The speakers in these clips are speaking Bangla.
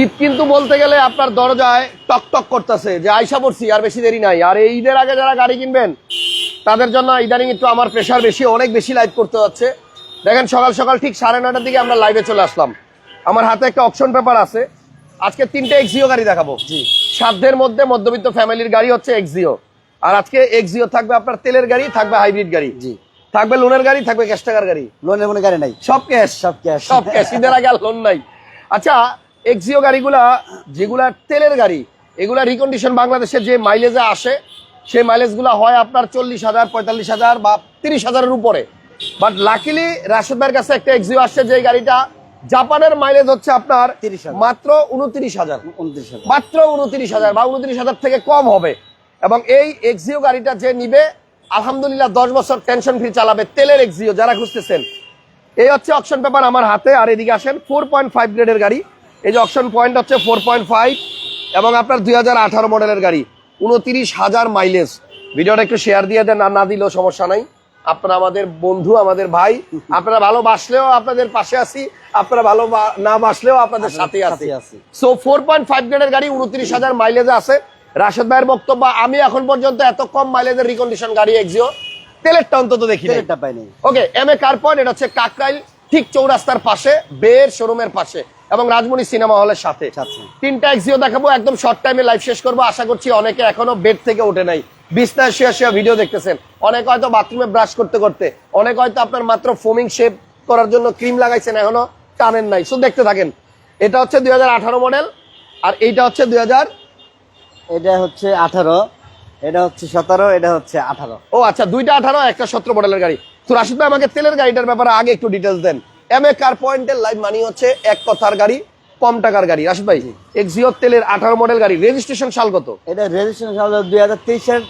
ঈদ কিন্তু বলতে গেলে আপনার দরজায় টক টক করতেছে যে আইসা পড়ছি আর বেশি দেরি নাই। আর এই ঈদের আগে যারা গাড়ি কিনবেন তাদের জন্য ইদানিং একটু আমার প্রেশার বেশি অনেক বেশি লাইভ করতে হচ্ছে। দেখেন সকাল সকাল ঠিক সাড়ে নটার দিকে আমরা লাইভে চলে আসলাম। আমার হাতে একটা অপশন পেপার আছে। আজকে তিনটে এক্সিও গাড়ি দেখাবো। জি। সাধ্যের মধ্যে মধ্যবিত্ত ফ্যামিলির গাড়ি হচ্ছে এক্সিও আর আজকে এক্সিও থাকবে আপনার তেলের গাড়ি থাকবে হাইব্রিড গাড়ি। জি। থাকবে লোনের গাড়ি থাকবে ক্যাশ টাকার গাড়ি। লোনের কোনো গাড়ি নাই। সব ক্যাশ সব cash। সব ক্যাশ ঈদের আগে আর লোন নাই। আচ্ছা এক্সিও গাড়িগুলা যেগুলা তেলের গাড়ি এগুলা রিকন্ডিশন বাংলাদেশের যে মাইলেজে আসে সেই মাইলেজগুলো হয় আপনার চল্লিশ হাজার পঁয়তাল্লিশ হাজার বা তিরিশ হাজারের উপরে। বাট লাকিলি রাশেদ ভাইয়ের কাছে একটা এক্সিও আসছে যে গাড়িটা জাপানের মাইলেজ হচ্ছে আপনার 30,000 মাত্র উনত্রিশ হাজার। উনত্রিশ হাজার। মাত্র উনত্রিশ হাজার বা উনত্রিশ হাজার থেকে কম হবে। এবং এই এক্সিও গাড়িটা যে নিবে আলহামদুলিল্লাহ দশ বছর টেনশন ফ্রি চালাবে তেলের এক্সিও যারা খুঁজতেছেন। এই হচ্ছে অপশন পেপার আমার হাতে আর এদিকে আসেন ফোর পয়েন্ট ফাইভ গ্রেডের গাড়ি। এই যে অপশন পয়েন্ট হচ্ছে ফোর পয়েন্ট ফাইভ এবং আপনার দুই হাজার আঠারো মডেলের গাড়ি। উনত্রিশ হাজার মাইলেজ ভিডিওটা একটু শেয়ার দিয়ে দেন আর না দিলেও সমস্যা নাই। আপনারা আমাদের বন্ধু আমাদের ভাই আপনারা ভালোবাসলেও আপনাদের পাশে আছি আপনারা ভালো না বাসলেও আপনাদের সাথে আছি। সো ফোর পয়েন্ট ফাইভ গ্রেডের গাড়ি উনত্রিশ হাজার মাইলেজ আছে। রাশেদ ভাইয়ের বক্তব্য আমি এখন পর্যন্ত এত কম মাইলেজের রিকন্ডিশন গাড়ি এক্সিও তেলেরটা অন্তত দেখি। তেলেরটা পাইনি। ওকে এম এ কার পয়েন্ট এটা হচ্ছে কাকরাইল ঠিক চৌরাস্তার পাশে বের শোরুমের পাশে। এবং রাজমণি সিনেমা হলের সাথে। তিনটা এক্সিও দেখাবো একদম শর্ট টাইমে লাইভ শেষ করব। আশা করছি অনেকে এখনও বেড থেকে ওঠে নাই। বিছনায় শুয়ে শুয়ে ভিডিও দেখতেছেন। অনেক হয়তো বাথরুমে ব্রাশ করতে করতে অনেক হয়তো আপনার মাত্র ফোমিং শেপ করার জন্য ক্রিম লাগাইছেন এখনও টানেন নাই। সো দেখতে থাকেন। এটা হচ্ছে দুই হাজার আঠারো মডেল আর এইটা হচ্ছে দুই হাজার এটা হচ্ছে আঠারো এটা হচ্ছে সতেরো এটা হচ্ছে আঠারো। ও আচ্ছা দুইটা আঠারো একটা সতেরো মডেলের গাড়ি। তো রাশিদ ভাই আমাকে তেলের গাড়িটার ব্যাপারে আগে একটু ডিটেলস দেন। এম এ কার পয়েন্টের লাইভ মানি হচ্ছে এক কথার গাড়ি কম টাকার গাড়ি। রাশিদ ভাই এক্সিও তেলের আঠারো মডেল গাড়ি রেজিস্ট্রেশন সাল কত? এটা রেজিস্ট্রেশন সাল দুই হাজার তেইশের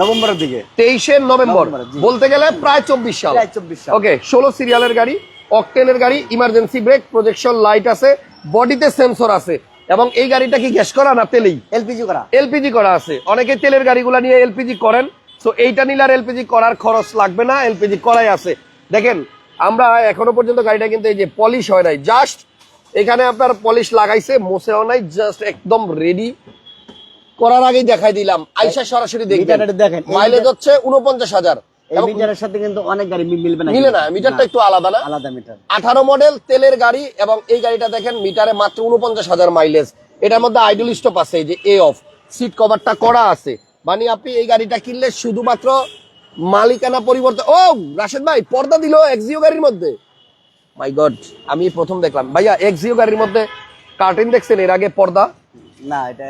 নভেম্বরের দিকে। তেইশে নভেম্বর। বলতে গেলে প্রায় চব্বিশ সাল। 24 সাল। ওকে ষোলো সিরিয়ালের গাড়ি অকটেনের গাড়ি ইমার্জেন্সি ব্রেক প্রজেকশন লাইট আছে বডিতে সেন্সর আছে। এবং এই গাড়িটা কি গ্যাস করা না তেলেই? এলপিজি করা। এলপিজি করা আছে। অনেকে তেলের গাড়িগুলো নিয়ে এলপিজি করেন। তো এইটা নিলে আর এলপিজি করার খরচ লাগবে না এলপিজি করাই আছে। দেখেন আমরা এখনও পর্যন্ত গাড়িটা কিন্তু এই যে পলিশ হয় নাই। জাস্ট এখানে আপনার পলিশ লাগাইছে মোছেও নাই জাস্ট একদম রেডি করার আগেই দেখাই দিলাম। আইসা সরাসরি দেখেন। মাইলেজ হচ্ছে উনপঞ্চাশ হাজার। মিটারের সাথে কিন্তু অনেক গাড়ি মিলবে না মিলে না মিটারটা একটু আলাদা না। আলাদা মিটার। আঠারো মডেল তেলের গাড়ি এবং এই গাড়িটা দেখেন মিটারে মাত্র উনপঞ্চাশ হাজার মাইলেজ এটার মধ্যে আইডল স্টপ আছে যে এ অফ সিট কভারটা করা আছে। মানে আপনি এই গাড়িটা কিনলে শুধুমাত্র মালিকানা পরিবর্তন ও রাশেদ ভাই পর্দা দিল এক্সিও গাড়ির মধ্যে। মাই গড আমি প্রথম দেখলাম। ভাইয়া এক্সিও গাড়ির মধ্যে কার্টিন দেখছেন? এর আগে পর্দা? না এটা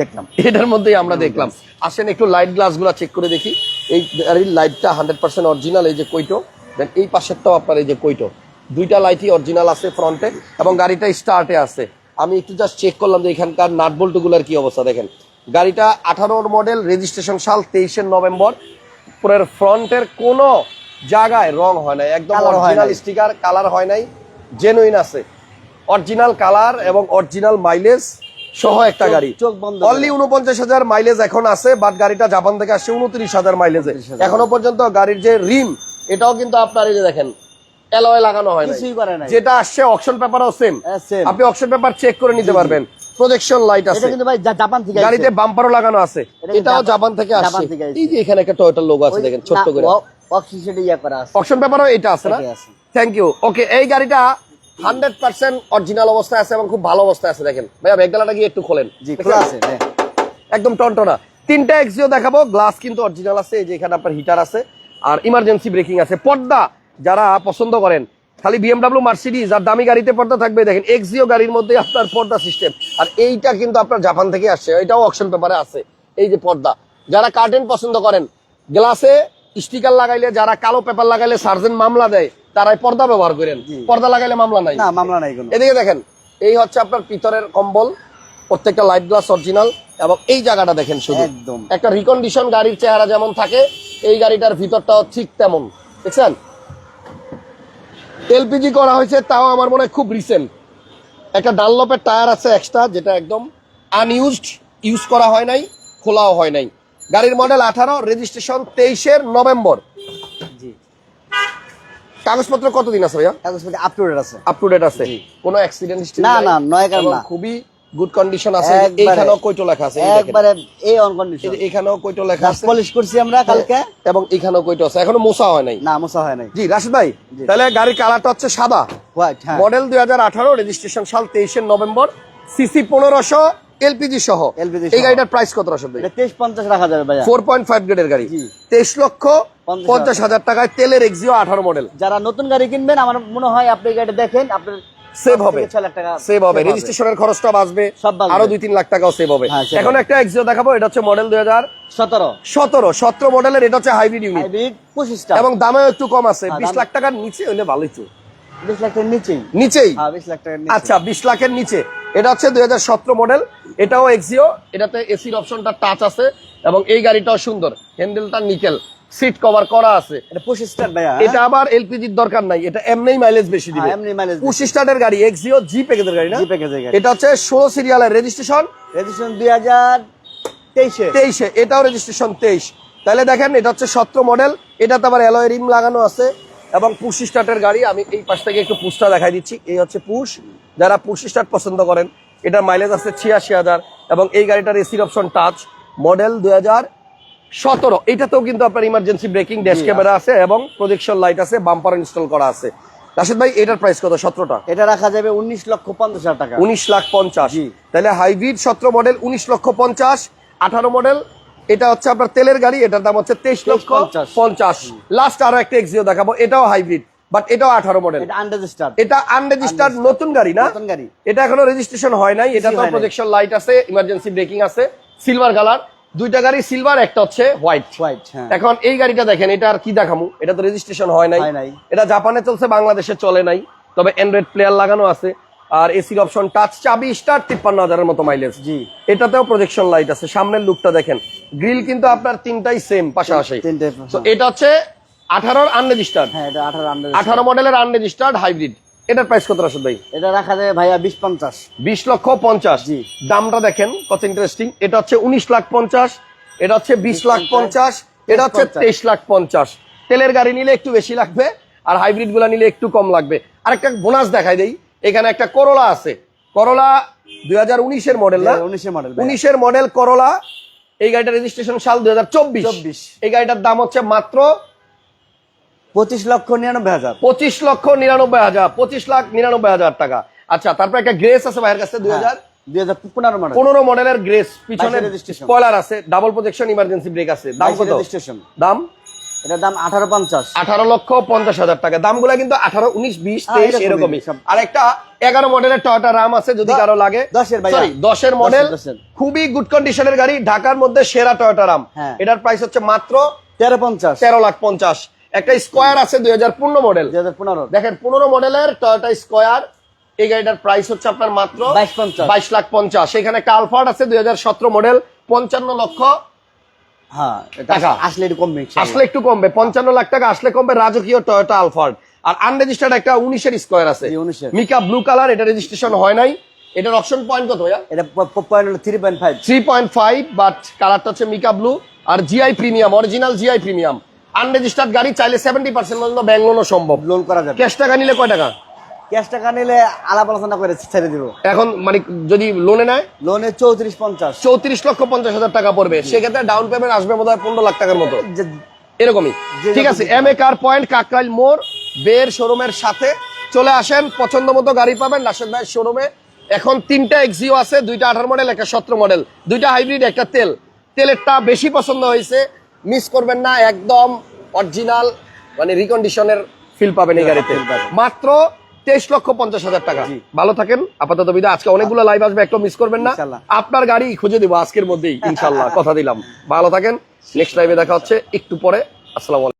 দেখলাম। এটার মধ্যেই আমরা দেখলাম। আসেন একটু লাইট গ্লাসগুলা চেক করে দেখি। এই গাড়ির লাইটটা হান্ড্রেড পার্সেন্ট অরিজিনাল এই যে কইটো। দেন এই পাশেরটাও আপনার এই যে কইটো। দুইটা লাইটই অরিজিনাল আছে ফ্রন্টে এবং গাড়িটা স্টার্টে আছে। আমি একটু জাস্ট চেক করলাম যে এখানকার নাট বল্টু কি অবস্থা দেখেন। গাড়িটা আঠারোর মডেল রেজিস্ট্রেশন সাল তেইশের নভেম্বর। পুরের ফ্রন্টের কোনো জায়গায় রং হয় নাই। একদম অরিজিনাল স্টিকার কালার হয় নাই। জেনুইন আছে। অরিজিনাল কালার এবং অরিজিনাল মাইলেজ সহ একটা গাড়ি। অনলি উনপঞ্চাশ হাজার মাইলেজ এখন আছে বাট গাড়িটা জাপান থেকে আসছে উনত্রিশ হাজার মাইলেজে এখনও পর্যন্ত গাড়ির যে রিম এটাও কিন্তু আপনার এই যে দেখেন অ্যালয় লাগানো হয়। যেটা আসছে অকশন পেপারও সেম আপনি অকশন পেপার চেক করে নিতে পারবেন। প্রজেকশন লাইট আছে। এটা কিন্তু ভাই জাপান থেকে গাড়িতে বাম্পারও লাগানো আছে। এটা এটাও জাপান- থেকে আসছে। এই যে এখানে একটা টয়োটার লোগো আছে দেখেন ছোট্ট না, করে। অক্সিজেন ইয়া করা আছে। অকশন পেপারও এটা আছে না? থ্যাংক ইউ ওকে এই গাড়িটা হান্ড্রেড পার্সেন্ট অরিজিনাল অবস্থায় আছে এবং খুব ভালো অবস্থায় আছে দেখেন। ভাইয়া ব্যাগডালাটা গিয়ে একটু খোলেন। জি খোলা আছে হ্যাঁ। একদম টনটনা। তিনটা এক্সিও দেখাবো গ্লাস কিন্তু অরিজিনাল আছে এই যে এখানে আপনার হিটার আছে। আর ইমার্জেন্সি ব্রেকিং আছে। পর্দা যারা পছন্দ করেন খালি বিএমডাব্লিউ মার্সিডিজ আর দামি গাড়িতে পর্দা থাকবে দেখেন এক্সিও গাড়ির মধ্যে আপনার পর্দা সিস্টেম আর এইটা কিন্তু আপনার জাপান থেকে আসছে এটাও অকশন পেপারে আছে এই যে পর্দা। যারা কার্টেন পছন্দ করেন গ্লাসে স্টিকার লাগাইলে যারা কালো পেপার লাগাইলে সার্জেন্ট মামলা দেয় তারাই পর্দা ব্যবহার করেন। পর্দা লাগাইলে মামলা নাই। না মামলা নাই এদিকে দেখেন এই হচ্ছে আপনার পিতরের কম্বল প্রত্যেকটা লাইট গ্লাস অরিজিনাল এবং এই জায়গাটা দেখেন শুধু। একদম। একটা রিকন্ডিশন গাড়ির চেহারা যেমন থাকে এই গাড়িটার ভিতরটাও ঠিক তেমন। দেখছেন? এলপিজি করা হয়েছে তাও আমার মনে হয় খুব রিসেন্ট একটা ডানলপের টায়ার আছে এক্সট্রা যেটা একদম আনইউজড ইউজ করা হয় নাই খোলাও হয় নাই। গাড়ির মডেল আঠারো রেজিস্ট্রেশন তেইশের নভেম্বর। জি। কাগজপত্র কতদিন আছে ভাইয়া? কাগজপত্র আপ টু ডেট আছে। আপ টু ডেট আছে। কোনো অ্যাক্সিডেন্ট না, না, নয় কারণ না। খুবই গুড কন্ডিশন আছে। এইখানেও কয়টো লেখা আছে একবারে এই অন কন্ডিশন এখানেও কয়টো লেখা আছে। পলিশ করছি আমরা কালকে। এবং এখানেও কয়টো আছে। এখনও মোছা হয় নাই। না মোছা হয় নাই। জি রাশিদ ভাই তাহলে গাড়ির কালারটা হচ্ছে সাদা। হোয়াইট হ্যাঁ। মডেল দুই হাজার আঠারো রেজিস্ট্রেশন সাল তেইশের নভেম্বর সিসি পনেরোশো এলপিজি সহ। LPG এই গাড়িটার প্রাইস কত রাশিদ ভাই? এটা তেইশ পঞ্চাশ রাখা যাবে পয়েন্ট ফাইভ গ্রেডের গাড়ি। জি। তেইশ লক্ষ পঞ্চাশ পঞ্চাশ হাজার টাকায় তেলের এক্সিও আঠারো মডেল যারা নতুন গাড়ি কিনবেন আমার মনে হয় আপনি গাড়িটা দেখেন আপনার সেভ হবে। সেভ হবে। রেজিস্ট্রেশনের খরচটা বাঁচবে। আরও দুই তিন লাখ টাকাও সেভ হবে। হ্যাঁ, এখন একটা এক্সিও দেখাবো এটা হচ্ছে মডেল দুই হাজার সতেরো। সতেরো সতেরো মডেলের এটা হচ্ছে হাইব্রিড ইউনিট এবং দামেও একটু কম আছে। হ্যাঁ, বিশ লাখ টাকার নিচে হইলে ভালোই তো। বিশ লাখ টাকার নিচেই। নিচেই? হ্যাঁ বিশ লাখ টাকার নিচে আচ্ছা বিশ লাখের নিচে। এটা হচ্ছে দুই হাজার সতেরো মডেল এটাও এক্সিও এটাতে এসির অপশনটা টাচ আছে। এবং এই গাড়িটাও সুন্দর। হ্যান্ডেলটা নিকেল সিট কভার করা আছে। এটা পঁচিশ স্টার ভাইয়া এটা আবার এলপিজির দরকার নাই এটা এমনি মাইলেজ বেশি দিবে। হ্যাঁ, এমনি mileage বেশি। পঁচিশ স্টার্টের গাড়ি এক্সিও জি প্যাকেজের গাড়ি না? জি প্যাকেজের গাড়ি। এটা হচ্ছে ষোলো সিরিয়ালের রেজিস্ট্রেশন রেজিস্ট্রেশন দুই হাজার তেইশে। তেইশে এটাও রেজিস্ট্রেশন তেইশ। তাহলে দেখেন এটা হচ্ছে সতেরো মডেল এটাতে আবার অ্যালয় রিম লাগানো আছে। এবং পুশ স্টার্টের গাড়ি আমি এই পাশ থেকে একটু পুশটা দেখাই দিচ্ছি। এই হচ্ছে পুশ যারা পুশ স্টার্ট পছন্দ করেন এটার মাইলেজ আছে ছিয়াশি হাজার। এবং এই গাড়িটার এসির অপশন টাচ মডেল দুই হাজার সতেরো। এটাতেও কিন্তু আপনার ইমার্জেন্সি ব্রেকিং ড্যাশ ক্যামেরা আছে। এবং প্রজেকশন লাইট আছে বাম্পার ইনস্টল করা আছে। রাশেদ ভাই এটার প্রাইস কত? সতেরোটা? এটা রাখা যাবে উনিশ লক্ষ পঞ্চাশ হাজার টাকা। উনিশ লাখ পঞ্চাশ। তাহলে হাইব্রিড সতেরো মডেল উনিশ লক্ষ পঞ্চাশ। আঠারো মডেল এটা হচ্ছে আপনার তেলের গাড়ি এটার দাম হচ্ছে তেইশ লক্ষ পঞ্চাশ। পঞ্চাশ। লাস্ট আরও একটা এক্সিও দেখাবো এটাও হাইব্রিড বাট এটাও আঠারো মডেল এটা আনরেজিস্টার্ড নতুন গাড়ি না? নতুন গাড়ি। এটা এখনও রেজিস্ট্রেশন হয় নাই। এটা তো প্রজেকশন লাইট আছে ইমার্জেন্সি ব্রেকিং আছে সিলভার কালার দুইটা গাড়ি সিলভার একটা হচ্ছে হোয়াইট হোয়াইট হ্যাঁ। এখন এই গাড়িটা দেখেন এটা আর কি দেখামু? এটা তো রেজিস্ট্রেশন হয় নাই। এটা জাপানে চলছে বাংলাদেশে চলে নাই। তবে অ্যান্ড্রয়েড প্লেয়ার লাগানো আছে। আর এসির অপশন টাচ চাবি স্টার তিপ্পান্ন হাজারের মতো মাইলেজ জি। এটাতেও প্রজেকশন লাইট আছে। সামনের লুকটা দেখেন। গ্রিল কিন্তু আপনার তিনটাই সেম পাশাপাশি। এটা হচ্ছে আঠারোর আনরেজিস্টার্ড হ্যাঁ এটা আঠারো আঠারো মডেলের আনরেজিস্টার্ড হাইব্রিড এটার প্রাইস কত রাশদ ভাই? এটা রাখা যাবে ভাইয়া বিশ পঞ্চাশ। বিশ লক্ষ পঞ্চাশ। জি। দামটা দেখেন কত ইন্টারেস্টিং এটা হচ্ছে উনিশ লাখ পঞ্চাশ এটা হচ্ছে বিশ লাখ পঞ্চাশ। এটা হচ্ছে। তেইশ লাখ পঞ্চাশ। তেলের গাড়ি নিলে একটু বেশি লাগবে আর হাইব্রিডগুলা নিলে একটু কম লাগবে। আর একটা বোনাস দেখাই দেই এখানে একটা করলা আছে। করলা দুই হাজার উনিশের মডেল না? উনিশের মডেল উনিশের মডেল করলা এই গাড়িটার রেজিস্ট্রেশন সাল দুই হাজার চব্বিশ। এই গাড়িটার দাম হচ্ছে মাত্র পঁচিশ লক্ষ নিরানব্বই হাজার। পঁচিশ লক্ষ নিরানব্বই হাজার পঁচিশ লাখ নিরানব্বই হাজার টাকা। আচ্ছা তারপর একটা গ্রেস আছে ভাইয়ের কাছে দুই হাজার? পনেরো মডেলের গ্রেস পিছনে স্পয়লার আছে ডাবল প্রজেকশন ইমার্জেন্সি ব্রেক আছে। দাম কত? রেজিস্ট্রেশন দাম? এটার দাম আঠারো পঞ্চাশ। আঠারো লক্ষ পঞ্চাশ হাজার টাকা। দামগুলা কিন্তু আঠারো উনিশ বিশ হ্যাঁ, তেইশ এরকমই আর একটা এগারো মডেলের টয়টা রাম আছে যদি কারও লাগে। দশের। সরি দশের মডেল খুবই গুড কন্ডিশনের গাড়ি ঢাকার মধ্যে সেরা টয়টা রাম হ্যাঁ। এটার প্রাইস হচ্ছে মাত্র তেরো পঞ্চাশ। তেরো লাখ পঞ্চাশ। একটা স্কোয়ার আছে দুই হাজার পনেরো মডেল। দুই হাজার পনেরো। দেখেন পনেরো মডেলের টয়োটা স্কোয়ার এই গাড়িটার প্রাইস হচ্ছে আপনার মাত্র বাইশ লাখ পঞ্চাশ। এখানে একটা আলফার্ড আছে দুই হাজার সতেরো মডেল পঞ্চান্ন লক্ষ হ্যাঁ টাকা। আসলে একটু কমবে আসলে একটু কমবে পঞ্চান্ন লাখ টাকা আসলে কমবে রাজকীয় টয়োটা আলফার্ড আর আনরেজিস্টার্ড একটা উনিশের স্কোয়ার আছে। জি, 19 এর। মিকা ব্লু কালার এটা রেজিস্ট্রেশন হয় নাই। এটার অপশন পয়েন্ট কত ভাইয়া? এটা three point five three point five but কালারটা হচ্ছে মিকা ব্লু আর GI premium original GI premium unregistered গাড়ি চাইলে সেভেন্টি পার্সেন্ট পর্যন্ত ব্যাংক লোনও সম্ভব। লোন করা যাবে। ক্যাশ টাকা নিলে কয় টাকা? ক্যাশ টাকা নিলে আলাপ আলোচনা করে ছেড়ে দিব। এখন মানে যদি লোনে নেয়? লোনে চৌত্রিশ পঞ্চাশ। চৌত্রিশ লক্ষ পঞ্চাশ হাজার টাকা পড়বে। সেক্ষেত্রে ডাউন পেমেন্ট আসবে বোধ হয় পনেরো লাখ টাকার মতো। এরকমই। ঠিক আছে M A car point Kakrail মোড় বের শোরুমের সাথে চলে আসেন। পছন্দ মতো গাড়ি পাবেন রাশেদ ভাইয়ের শোরুমে এখন তিনটা এক্সিও আছে দুইটা আঠারো মডেল একটা সতেরো মডেল দুইটা হাইব্রিড একটা তেল। তেলেরটা বেশি পছন্দ হয়েছে। মিস করবেন না একদম অরিজিনাল মানে রিকন্ডিশনের ফিল পাবেন এই গাড়িতে। মাত্র তেইশ লক্ষ পঞ্চাশ হাজার টাকা। ভালো থাকেন আপাতত বিদায়। আজকে অনেকগুলো লাইভ আসবে একটু মিস করবেন না। আপনার গাড়ি খুঁজে দিব আজকের মধ্যেই ইনশাল্লাহ কথা দিলাম। ভালো থাকেন নেক্সট লাইভে দেখা হচ্ছে একটু পরে। আসসালাম